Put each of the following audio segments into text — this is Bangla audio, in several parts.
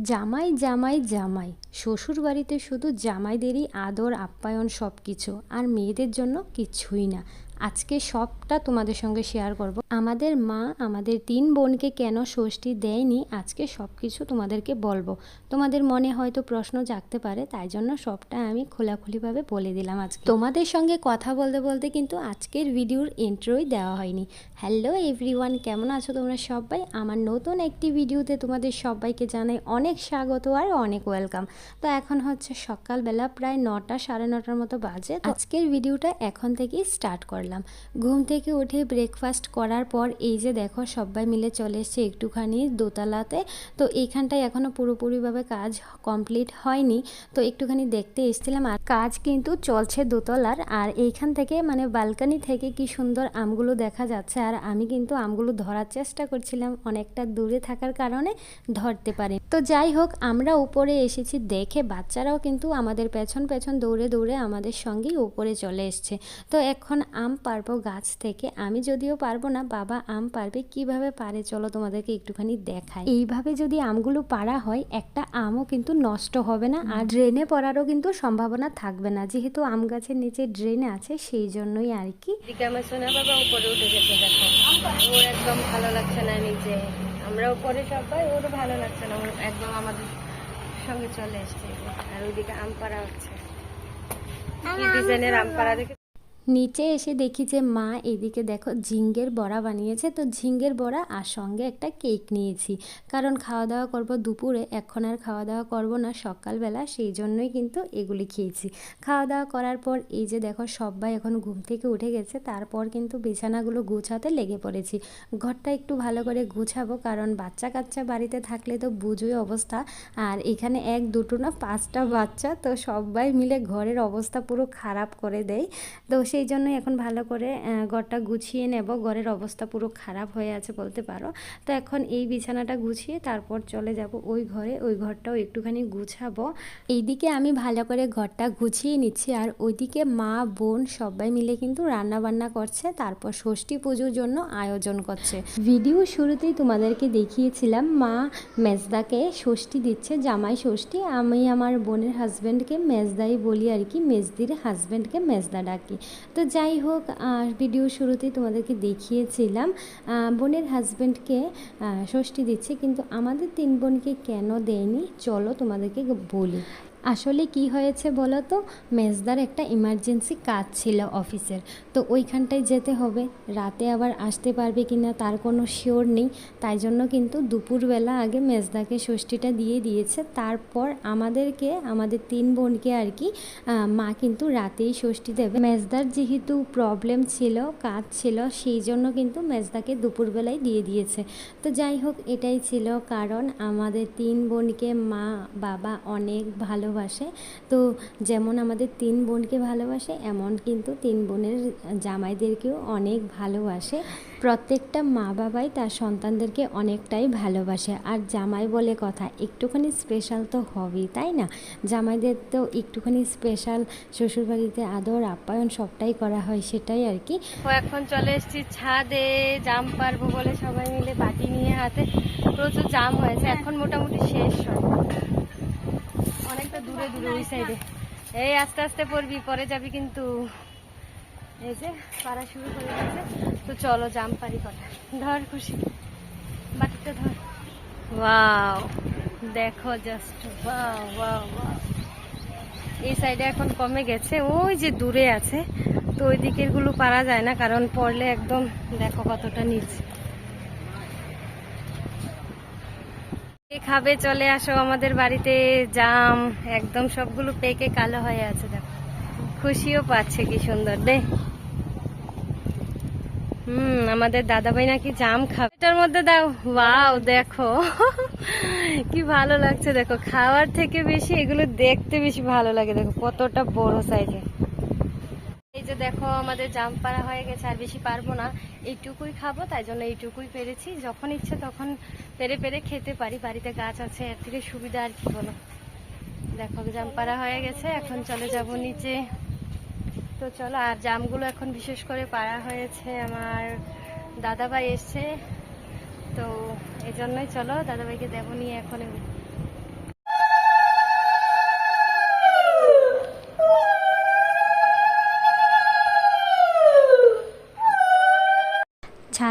জামাই জামাই জামাই। শ্বশুর বাড়িতে শুধু জামাইদেরই আদর, আপ্যায়ন সব কিছু আর মেয়েদের জন্য কিছুই না। আজকে সবটা তোমাদের সঙ্গে শেয়ার করব। আমাদের মা আমাদের তিন বোনকে কেন ষষ্ঠী দেয়নি, আজকে সব কিছু তোমাদেরকে বলব। তোমাদের মনে হয়তো প্রশ্ন জাগতে পারে, তাই জন্য সবটা আমি খোলাখুলিভাবে বলে দিলাম আজকে। তোমাদের সঙ্গে কথা বলতে বলতে কিন্তু আজকের ভিডিওর এন্ট্রোই দেওয়া হয়নি। হ্যালো এভরিওয়ান কেমন আছো তোমরা সবাই? আমার নতুন একটি ভিডিওতে তোমাদের সবাইকে জানাই অনেক স্বাগত আর অনেক ওয়েলকাম তো এখন হচ্ছে সকালবেলা প্রায় নটা সাড়ে নটার মতো বাজে। আজকের ভিডিওটা এখন থেকেই স্টার্ট করলাম। ঘুম থেকে উঠে ব্রেকফাস্ট করার পর এই যে দেখো সবাই মিলে চলে এসছে একটুখানি দোতলাতে। তো এইখানটায় এখনও পুরোপুরিভাবে কাজ কমপ্লিট হয়নি। তো একটুখানি দেখতে এসেছিলাম আর কাজ কিন্তু চলছে দোতলার। আর এইখান থেকে মানে বালকানি থেকে কি সুন্দর আমগুলো দেখা যাচ্ছে। আর আমি কিন্তু আমগুলো ধরার চেষ্টা করছিলাম অনেকটা দূরে থাকার কারণে ধরতে পারি। তো যাই হোক, আমরা উপরে এসেছি দেখে বাচ্চারাও কিন্তু আমাদের পেছন পেছন দৌড়ে দৌড়ে আমাদের সঙ্গেই উপরে চলে এসছে। তো এখন আম পারব গাছ থেকে। আমি যদিও পারব না বাবা আম পারবে কীভাবে পারে চলো তোমাদেরকে একটুখানি দেখাই। এইভাবে যদি আমগুলো পারা হয় একটা আমও কিন্তু নষ্ট হবে না আর ড্রেনে পড়ারও কিন্তু সম্ভাবনা থাকবে না। যেহেতু আম গাছের নিচে ড্রেন আছে সেই জন্যই আর কি। এদিকে আমার সোনা বাবা উপরে উঠে গেছে দেখো। ওর একদম ভালো লাগছে না আমরা উপরে সবাই ওর ভালো লাগছে না। ওর একদম আমাদের সঙ্গে চলে এসছে। আর ওইদিকে আম পাড়া হচ্ছে। কি ডিজাইনের আম পাড়া দেখে নিচে এসে দেখি যে মা এদিকে দেখো ঝিঙ্গের বড়া বানিয়েছে। তো ঝিঙ্গের বড়া আর সঙ্গে একটা কেক নিয়েছি। কারণ খাওয়া দাওয়া করব দুপুরে, এখন আর খাওয়া দাওয়া করব না সকালবেলা, সেই জন্যই কিন্তু এগুলি খেয়েছি। খাওয়া দাওয়া করার পর এই যে দেখো সবাই এখন ঘুম থেকে উঠে গেছে, তারপর কিন্তু বিছানাগুলো গুছাতে লেগে পড়েছি। ঘরটা একটু ভালো করে গুছাবো, কারণ বাচ্চা কাচ্চা বাড়িতে থাকলে তো বুঝোই অবস্থা। আর এখানে এক, দুটো না পাঁচটা বাচ্চা, তো সবাই মিলে ঘরের অবস্থা পুরো খারাপ করে দেয়। তো সেই জন্য এখন ভালো করে ঘরটা গুছিয়ে নেব। ঘরের অবস্থা পুরো খারাপ হয়ে আছে বলতে পারো। তো এখন এই বিছানাটা গুছিয়ে তারপর চলে যাব ওই ঘরে। ওই ঘরটাও একটুখানি গুছাবো। এইদিকে আমি ভালো করে ঘরটা গুছিয়ে নিচ্ছি। আর ওইদিকে মা, বোন সবাই মিলে কিন্তু রান্না বান্না করছে। তারপর ষষ্ঠী পুজোর জন্য আয়োজন করছে। ভিডিও শুরুতেই তোমাদেরকে দেখিয়েছিলাম, মা মেজদাকে ষষ্ঠী দিচ্ছে, জামাই ষষ্ঠী। আমি আমার বোনের হাজব্যান্ডকে মেজদাই বলি আর কি, মেজদির হাজব্যান্ডকে মেজদা ডাকি। তো যাই হোক ভিডিও শুরুতেই তোমাদেরকে দেখিয়েছিলাম বোনের হাজব্যান্ডকে ষষ্ঠী দিচ্ছে, কিন্তু আমাদের তিন বোনকে কেন দেয়নি? চলো তোমাদেরকে বলি। আসলে কি হয়েছে বলো তো মেজদার একটা ইমার্জেন্সি কাজ ছিল অফিসের তো ওইখানটায় যেতে হবে। রাতে আবার আসতে পারবে কি না তার কোনো শিওর নেই। তাই জন্য কিন্তু দুপুরবেলা আগে মেজদাকে ষষ্ঠীটা দিয়ে দিয়েছে। তারপর আমাদেরকে, আমাদের তিন বোনকে আর কি মা কিন্তু রাতেই ষষ্ঠী দেবে। মেজদার যেহেতু প্রবলেম ছিল, কাজ ছিল, সেই জন্য কিন্তু মেজদাকে দুপুরবেলায় দিয়ে দিয়েছে। তো যাই হোক, এটাই ছিল কারণ আমাদের তিন বোনকে মা, বাবা অনেক ভালোবাসে। তো যেমন আমাদের তিন বোনকে ভালোবাসে, এমন কিন্তু তিন বোনের জামাইদেরকেও অনেক ভালোবাসে। প্রত্যেকটা মা বাবাই তার সন্তানদেরকে অনেকটাই ভালোবাসে। আর জামাই বলে কথা, একটুখানি স্পেশাল তো হবেই, তাই না? জামাইদের তো একটুখানি স্পেশাল শ্বশুরবাড়িতে আদর, আপ্যায়ন সবটাই করা হয়, সেটাই আর কি। এখন চলে এসেছি ছাদে, জাম পারব বলে সবাই মিলে বাটি নিয়ে হাতে। প্রচুর জাম হয়েছে, এখন মোটামুটি শেষ সব অনেকটা দূরে দূরে, ওই সাইডে এই আস্তে আস্তে পড়বি, পরে যাবি কিন্তু। এই যে, পাড়া শুরু করে গেছে। তো চলো, জাম পারি কটা। ধর খুশি। বাটিটা ধর। ওয়াও দেখো জাস্ট এই সাইডে এখন কমে গেছে। ওই যে দূরে আছে। তো ওই দিকেরগুলো পারা যায় না, কারণ পড়লে একদম দেখো কতটা নিচে। খাবে, চলে আসো আমাদের বাড়িতে। জাম, একদম সবগুলো পেকে কালো হয়ে আছে, দেখো। খুশিও পাচ্ছে, কি সুন্দর, দে। হুম, আমাদের দাদাভাই নাকি জাম খাবে। এটার মধ্যে দাও। ওয়াও, দেখো। কি ভালো লাগছে, দেখো। খাওয়ার থেকে বেশি এগুলো দেখতে বেশি ভালো লাগে, দেখো। কতটা বড় সাইজে। এই যে দেখো, আমাদের জাম পাড়া হয়ে গেছে, আর বেশি পারব না। এইটুকুই খাব, তাই জন্য এইটুকুই পেরেছি। যখন ইচ্ছে তখন পেরে পেরে খেতে পারি। বাড়িতে গাছ আছে, এর থেকে সুবিধা আর কি বলো? দেখো, জাম পাড়া হয়ে গেছে, এখন চলে যাব নিচে। তো চলো, আর জামগুলো এখন বিশেষ করে পাড়া হয়েছে আমার দাদাভাই এসছে। তো এই জন্যই চলো, দাদাভাইকে দেবো নিয়ে এখন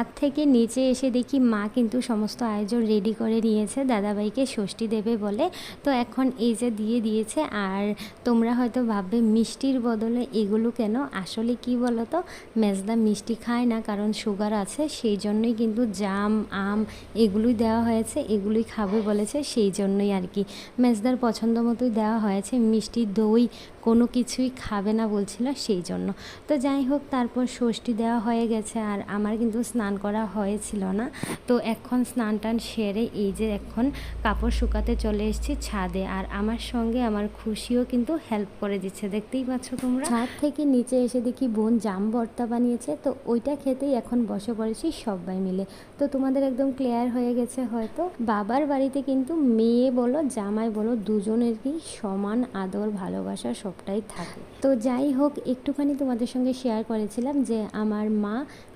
sehat থেকে নিচে এসে দেখি মা কিন্তু সমস্ত আয়োজন রেডি করে নিয়েছে, দাদাভাইকে ষষ্ঠী দেবে বলে। তো এখন এই যে দিয়ে দিয়েছে, আর তোমরা হয়তো ভাববে, মিষ্টির বদলে এগুলো কেন? আসলে কি বলো তো মেজদা মিষ্টি খায় না, কারণ সুগার আছে, সেই জন্যই কিন্তু জাম, আম এগুলোই দেওয়া হয়েছে, এগুলোই খাবে বলেছে, সেই জন্যই আর কি। মেজদার পছন্দ মতোই দেওয়া হয়েছে, মিষ্টি দই কোনো কিছুই খাবে না বলছিল, সেই জন্য। তো যাই হোক, তারপর ষষ্ঠী দেওয়া হয়ে গেছে, আর আমার কিন্তু স্নান করা হয়েছিল না। তো এখন স্নান টান সেরে এই যে এখন কাপড় শুকাতে চলে এসেছি ছাদে। আর আমার সঙ্গে আমার খুশিও কিন্তু হেল্প করে দিচ্ছে, দেখতেই পাচ্ছ তোমরা। ছাদ থেকে নিচে এসে দেখি বোন জাম ভর্তা বানিয়েছে, তো ওইটা খেতেই এখন বসে পড়েছি সবাই মিলে। তো তোমাদের একদম ক্লিয়ার হয়ে গেছে হয়তো। বাবার বাড়িতে কিন্তু মেয়ে বলো, জামাই বলো দুজনের কি সমান আদর, ভালোবাসা সবটাই থাকে। তো যাই হোক, একটুখানি তোমাদের সঙ্গে শেয়ার করেছিলাম যে আমার মা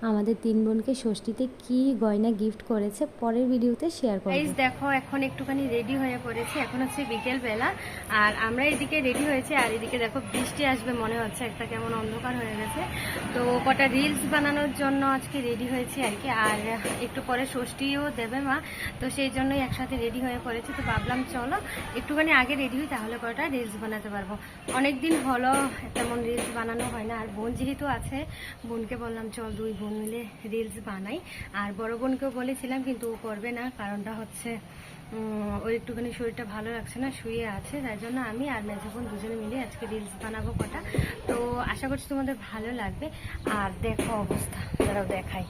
আমাদের তিন বোনকে ষষ্ঠীতে কি গয়না গিফট করেছে পরের ভিডিওতে শেয়ার করব। গাইজ দেখো, এখন একটুখানি রেডি হয়ে পড়েছি। এখন হচ্ছে বিকেল বেলা আর আমরা এদিকে রেডি হয়েছে, আর এদিকে দেখো বৃষ্টি আসবে, মনে হচ্ছে একটা কেমন অন্ধকার হয়ে গেছে। তো কটা রিলস বানানোর জন্য আজকে রেডি হয়েছি আর কি। আর একটু পরে ষষ্ঠীও দেবে মা। তো সেই জন্যই একসাথে রেডি হয়ে পড়েছি। তো ভাবলাম, চলো, একটুখানি আগে রেডি হই, তাহলে কটা রিলস বানাতে পারব। অনেক দিন হলো তেমন রিলস বানানো হয় না। আর বোন যেহেতু আছে, বোনকে বললাম, চল দুই বোন মিলে রিলস বানাই। আর বড় বোনকেও বলেছিলাম, কিন্তু ও করবে না। কারণটা হচ্ছে ওর একটুখানি শরীরটা ভালো লাগছে না, শুয়ে আছে। তাই জন্য আমি আর মেজো বোন দুজনে মিলে আজকে রিলস বানাবো কটা। তো আশা করছি তোমাদের ভালো লাগবে। আর দেখো অবস্থা। তারাও দেখাই।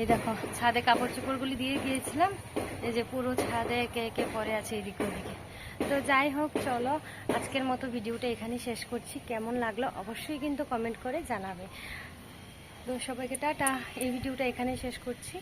এই দেখো, ছাদে কাপড় চোপড়গুলি দিয়ে গিয়েছিলাম। এই যে পুরো ছাদে একে একে পরে আছে এদিকে ওদিকে। তো যাই হোক, চলো, আজকের মতো ভিডিওটা এখানেই শেষ করছি। কেমন লাগল অবশ্যই কিন্তু কমেন্ট করে জানাবে। তো সবাইকে টাটা। এই ভিডিওটা এখানেই শেষ করছি।